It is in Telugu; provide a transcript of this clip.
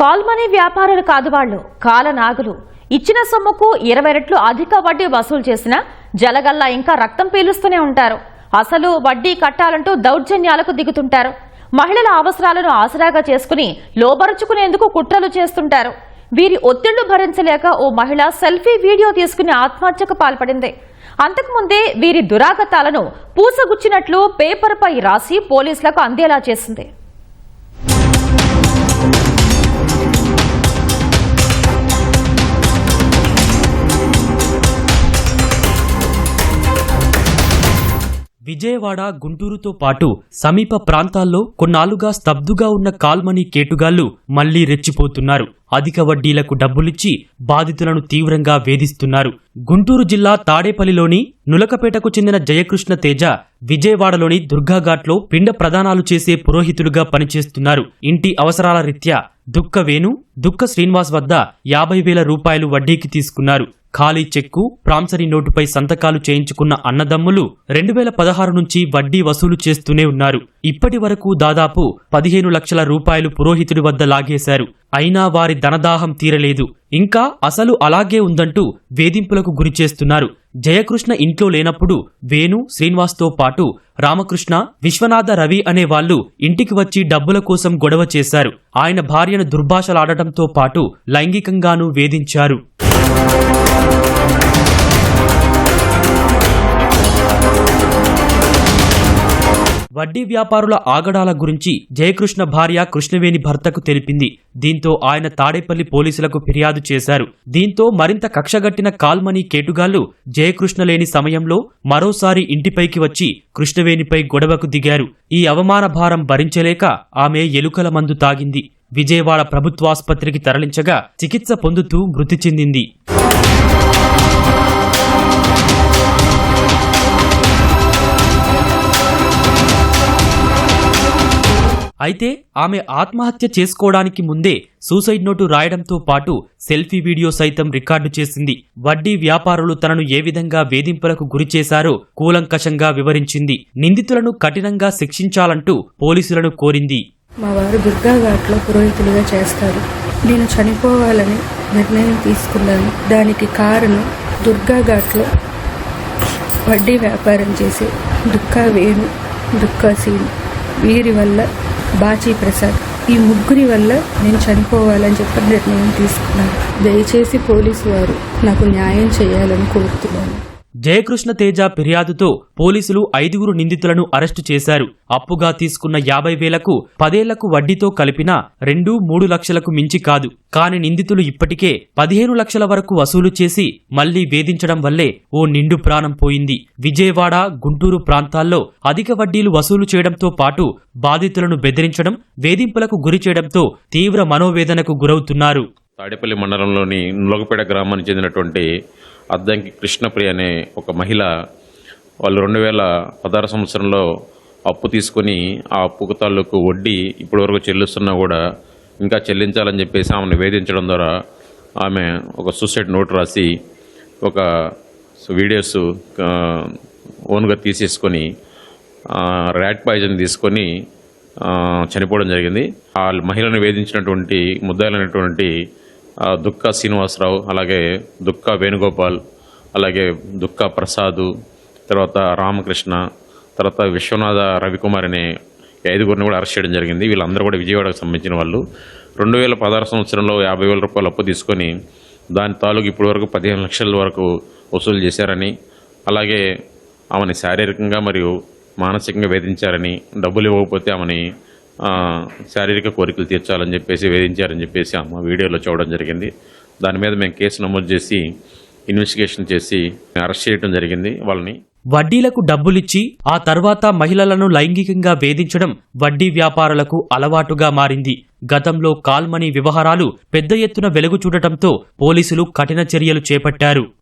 కాల్మనీ వ్యాపారులు కాదు వాళ్ళు. కాలనాగులు ఇచ్చిన సొమ్ముకు ఇరవై రెట్లు అధిక వడ్డీ వసూలు చేసినా జలగల్లా ఇంకా రక్తం పీలుస్తూనే ఉంటారు. అసలు వడ్డీ కట్టాలంటూ దౌర్జన్యాలకు దిగుతుంటారు. మహిళల అవసరాలను ఆసరాగా చేసుకుని లోబరుచుకునేందుకు కుట్రలు చేస్తుంటారు. వీరి ఒత్తిళ్ళు భరించలేక ఓ మహిళ సెల్ఫీ వీడియో తీసుకుని ఆత్మహత్యకు పాల్పడింది. అంతకుముందే వీరి దురాగతాలను పూసగుచ్చినట్లు పేపర్పై రాసి పోలీసులకు అందేలా చేసింది. విజయవాడ గుంటూరుతో పాటు సమీప ప్రాంతాల్లో కొన్నాళ్ళుగా స్తబ్దుగా ఉన్న కాల్మనీ కేటుగాళ్ళు మళ్ళీ రెచ్చిపోతున్నారు. అధిక వడ్డీలకు డబ్బులిచ్చి బాధితులను తీవ్రంగా వేధిస్తున్నారు. గుంటూరు జిల్లా తాడేపల్లిలోని నులకపేటకు చెందిన జయకృష్ణ తేజ విజయవాడలోని దుర్గాఘాట్లో పిండ ప్రదానాలు చేసే పురోహితులుగా పనిచేస్తున్నారు. ఇంటి అవసరాల రీత్యా దుక్క వేణు దుక్క శ్రీనివాస్ వద్ద యాభై వేల రూపాయలు వడ్డీకి తీసుకున్నారు. ఖాళీ చెక్కు ప్రాంసరీ నోటుపై సంతకాలు చేయించుకున్న అన్నదమ్ములు రెండు వేల పదహారు నుంచి వడ్డీ వసూలు చేస్తూనే ఉన్నారు. ఇప్పటి వరకు దాదాపు పదిహేను లక్షల రూపాయలు పురోహితుడి వద్ద లాగేశారు. అయినా వారి ధనదాహం తీరలేదు. ఇంకా అసలు అలాగే ఉందంటూ వేధింపులకు గురి చేస్తున్నారు. జయకృష్ణ ఇంట్లో లేనప్పుడు వేణు శ్రీనివాస్తో పాటు రామకృష్ణ విశ్వనాథ రవి అనే వాళ్ళు ఇంటికి వచ్చి డబ్బుల కోసం గొడవ చేశారు. ఆయన భార్యను దుర్భాషలాడటంతో పాటు లైంగికంగానూ వేధించారు. వడ్డీ వ్యాపారుల ఆగడాల గురించి జయకృష్ణ భార్య కృష్ణవేణి భర్తకు తెలిపింది. దీంతో ఆయన తాడేపల్లి పోలీసులకు ఫిర్యాదు చేశారు. దీంతో మరింత కక్షగట్టిన కాల్మనీ కేటుగాళ్ళు జయకృష్ణ లేని సమయంలో మరోసారి ఇంటిపైకి వచ్చి కృష్ణవేణిపై గొడవకు దిగారు. ఈ అవమాన భారం భరించలేక ఆమె ఎలుకల మందు తాగింది. విజయవాడ ప్రభుత్వాసుపత్రికి తరలించగా చికిత్స పొందుతూ మృతి చెందింది. అయితే ఆమె ఆత్మహత్య చేసుకోవడానికి ముందే సూసైడ్ నోటు రాయడంతో పాటు సెల్ఫీ వీడియో సైతం రికార్డు చేసింది. వడ్డీ వ్యాపారులు తనను ఏ విధంగా వేధింపులకు గురి చేశారో కూలంకషంగా వివరించింది. నిందితులను కఠినంగా శిక్షించాలంటూ పోలీసులను కోరింది. మా వారు దుర్గా ఘాట్లో పురోహితులుగా చేస్తారు. నేను చనిపోవాలని నిర్ణయం తీసుకున్నాను. దానికి కారణం దుర్గా ఘాట్లో వడ్డీ వ్యాపారం చేసే దుక్కా వేణు దుఃఖ సీను వీరి వల్ల బాచీ ప్రసాద్ ఈ ముగ్గురి వల్ల నేను చనిపోవాలని చెప్పి నిర్ణయం తీసుకున్నాను. దయచేసి పోలీసు వారు నాకు న్యాయం చేయాలని కోరుతున్నాను. జయకృష్ణ తేజ ఫిర్యాదుతో పోలీసులు ఐదుగురు నిందితులను అరెస్టు చేశారు. అప్పుగా తీసుకున్న యాభై వేలకు పదేళ్ళకు వడ్డీతో కలిపిన రెండు మూడు లక్షలకు మించి కాదు. కాని నిందితులు ఇప్పటికే పదిహేను లక్షల వరకు వసూలు చేసి మళ్ళీ వేధించడం వల్లే ఓ నిండు ప్రాణం పోయింది. విజయవాడ గుంటూరు ప్రాంతాల్లో అధిక వడ్డీలు వసూలు చేయడంతో పాటు బాధితులను బెదిరించడం వేధింపులకు గురి చేయడంతో తీవ్ర మనోవేదనకు గురవుతున్నారు. తాడేపల్లి మండలంలోని నులగపేట గ్రామానికి చెందినటువంటి అద్దంకి కృష్ణప్రియ అనే ఒక మహిళ వాళ్ళు రెండు వేల పదహారు సంవత్సరంలో అప్పు తీసుకొని ఆ అప్పుకు తాలూకు వడ్డీ ఇప్పటివరకు చెల్లిస్తున్నా కూడా ఇంకా చెల్లించాలని చెప్పేసి ఆమెను వేధించడం ద్వారా ఆమె ఒక సూసైడ్ నోట్ రాసి ఒక వీడియోస్ ఓన్గా తీసేసుకొని ర్యాట్ పాయిజన్ తీసుకొని చనిపోవడం జరిగింది. ఆ మహిళను వేధించినటువంటి ముద్దాయిలైనటువంటి దుక్క శ్రీనివాసరావు అలాగే దుక్క వేణుగోపాల్ అలాగే దుక్క ప్రసాదు తర్వాత రామకృష్ణ తర్వాత విశ్వనాథ రవికుమార్ అనే ఐదుగురిని కూడా అరెస్ట్ చేయడం జరిగింది. వీళ్ళందరూ కూడా విజయవాడకు సంబంధించిన వాళ్ళు. రెండు వేల పదహారు సంవత్సరంలో యాభై వేల రూపాయలు అప్పు తీసుకొని దాని తాలూకు ఇప్పటి వరకు పదిహేను లక్షల వరకు వసూలు చేశారని అలాగే ఆమెని శారీరకంగా మరియు మానసికంగా వేధించారని డబ్బులు ఇవ్వకపోతే ఆమెని శారీరక కోరికలు తీర్చాలని చెప్పేసి వేధించారని చెప్పేసి అమ్మ వీడియోలో చూడడం జరిగింది. దాని మీద మేము కేసు నమోదు చేసి ఇన్వెస్టిగేషన్ చేసి అరెస్ట్ చేయడం జరిగింది వాళ్ళని. వడ్డీలకు డబ్బులిచ్చి ఆ తర్వాత మహిళలను లైంగికంగా వేధించడం వడ్డీ వ్యాపారులకు అలవాటుగా మారింది. గతంలో కాల్మనీ వ్యవహారాలు పెద్ద ఎత్తున వెలుగు చూడటంతో పోలీసులు కఠిన చర్యలు చేపట్టారు.